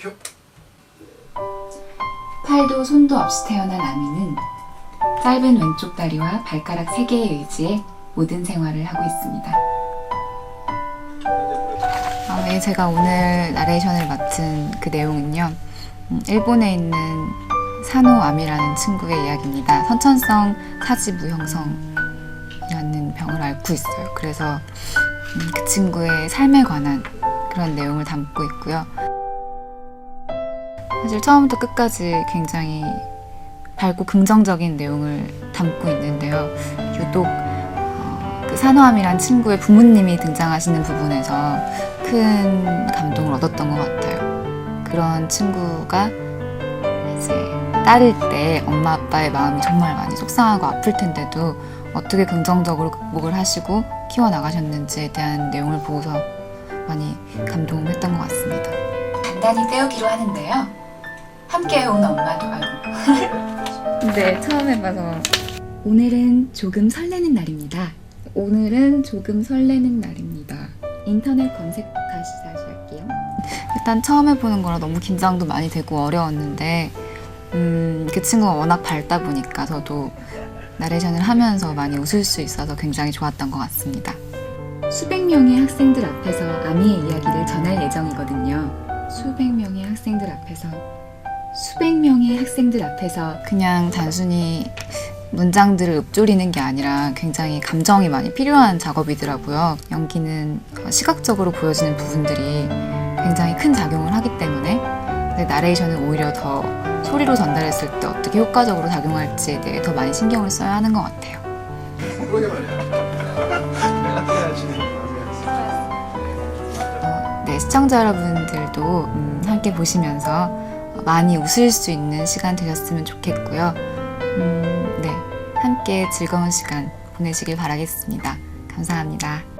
큐. 팔도 손도 없이 태어난 아미는 짧은 왼쪽 다리와 발가락 3개에 의지해 모든 생활을 하고 있습니다. 아, 네, 제가 오늘 나레이션을 맡은 그 내용은요. 음, 일본에 있는 아미라는 친구의 이야기입니다. 선천성 사지 무형성이라는 병을 앓고 있어요. 그래서 음, 그 친구의 삶에 관한 그런 내용을 담고 있고요. 사실 처음부터 끝까지 굉장히 밝고 긍정적인 내용을 담고 있는데요. 유독 어, 그 산호암이란 친구의 부모님이 등장하시는 부분에서 큰 감동을 얻었던 것 같아요. 그런 친구가 이제 딸일 때 엄마 아빠의 마음이 정말 많이 속상하고 아플 텐데도 어떻게 긍정적으로 극복을 하시고 키워나가셨는지에 대한 내용을 보고서 많이 감동했던 것 같습니다. 간단히 때우기로 하는데요. 함께 온 엄마도 아이고. 네, 처음 해봐서 오늘은 조금 설레는 날입니다. 오늘은 조금 설레는 날입니다. 인터넷 검색 다시 다시 할게요. 일단 처음 해보는 거라 너무 긴장도 많이 되고 어려웠는데 음, 그 친구가 워낙 밝다 보니까 저도 나레이션을 하면서 많이 웃을 수 있어서 굉장히 좋았던 것 같습니다. 수백 명의 학생들 앞에서 아미의 이야기를 전할 예정이거든요. 수백 명의 학생들 앞에서 수백 명의 학생들 앞에서 그냥 단순히 문장들을 읊조리는 게 아니라 굉장히 감정이 많이 필요한 작업이더라고요. 연기는 시각적으로 보여지는 부분들이 굉장히 큰 작용을 하기 때문에 근데 나레이션은 오히려 더 소리로 전달했을 때 어떻게 효과적으로 작용할지에 대해 더 많이 신경을 써야 하는 것 같아요. 어, 네, 시청자 여러분들도 음, 함께 보시면서 많이 웃을 수 있는 시간 되셨으면 좋겠고요. 음, 네, 함께 즐거운 시간 보내시길 바라겠습니다. 감사합니다.